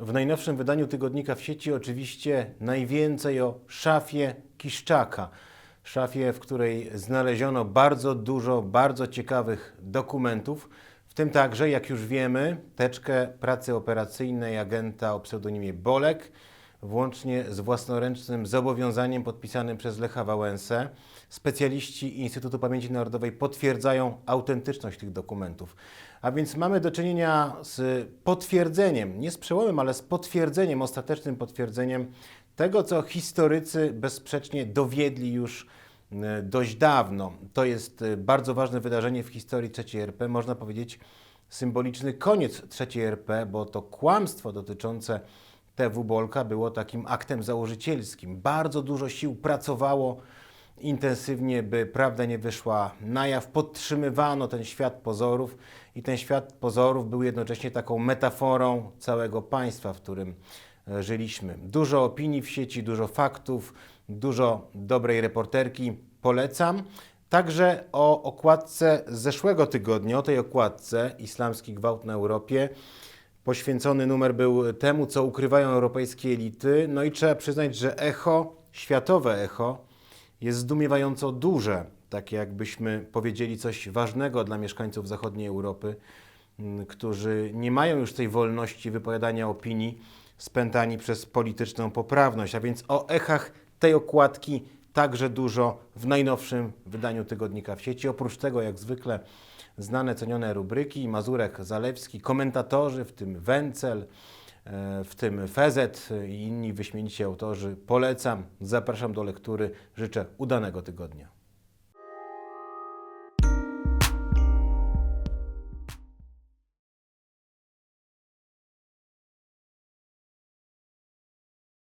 W najnowszym wydaniu tygodnika w sieci oczywiście najwięcej o szafie Kiszczaka. Szafie, w której znaleziono bardzo dużo bardzo ciekawych dokumentów, w tym także, jak już wiemy, teczkę pracy operacyjnej agenta o pseudonimie Bolek, włącznie z własnoręcznym zobowiązaniem podpisanym przez Lecha Wałęsę. Specjaliści Instytutu Pamięci Narodowej potwierdzają autentyczność tych dokumentów. A więc mamy do czynienia z potwierdzeniem, nie z przełomem, ale z potwierdzeniem, ostatecznym potwierdzeniem tego, co historycy bezsprzecznie dowiedli już e, dość dawno. To jest e, bardzo ważne wydarzenie w historii III RP, można powiedzieć symboliczny koniec III RP, bo to kłamstwo dotyczące TW Bolka było takim aktem założycielskim. Bardzo dużo sił pracowało intensywnie, by prawda nie wyszła na jaw. Podtrzymywano ten świat pozorów i ten świat pozorów był jednocześnie taką metaforą całego państwa, w którym e, żyliśmy. Dużo opinii w sieci, dużo faktów, dużo dobrej reporterki. Polecam. Także o okładce z zeszłego tygodnia, o tej okładce Islamski gwałt na Europie. Poświęcony numer był temu, co ukrywają europejskie elity. No i trzeba przyznać, że echo, światowe echo, jest zdumiewająco duże. Takie jakbyśmy powiedzieli coś ważnego dla mieszkańców zachodniej Europy, m, którzy nie mają już tej wolności wypowiadania opinii, spętani przez polityczną poprawność. A więc o echach tej okładki także dużo w najnowszym wydaniu tygodnika w sieci. Oprócz tego, jak zwykle, znane, cenione rubryki, Mazurek, Zalewski, komentatorzy, w tym Wencel, e, w tym Fezet i inni wyśmienici autorzy. Polecam, zapraszam do lektury. Życzę udanego tygodnia.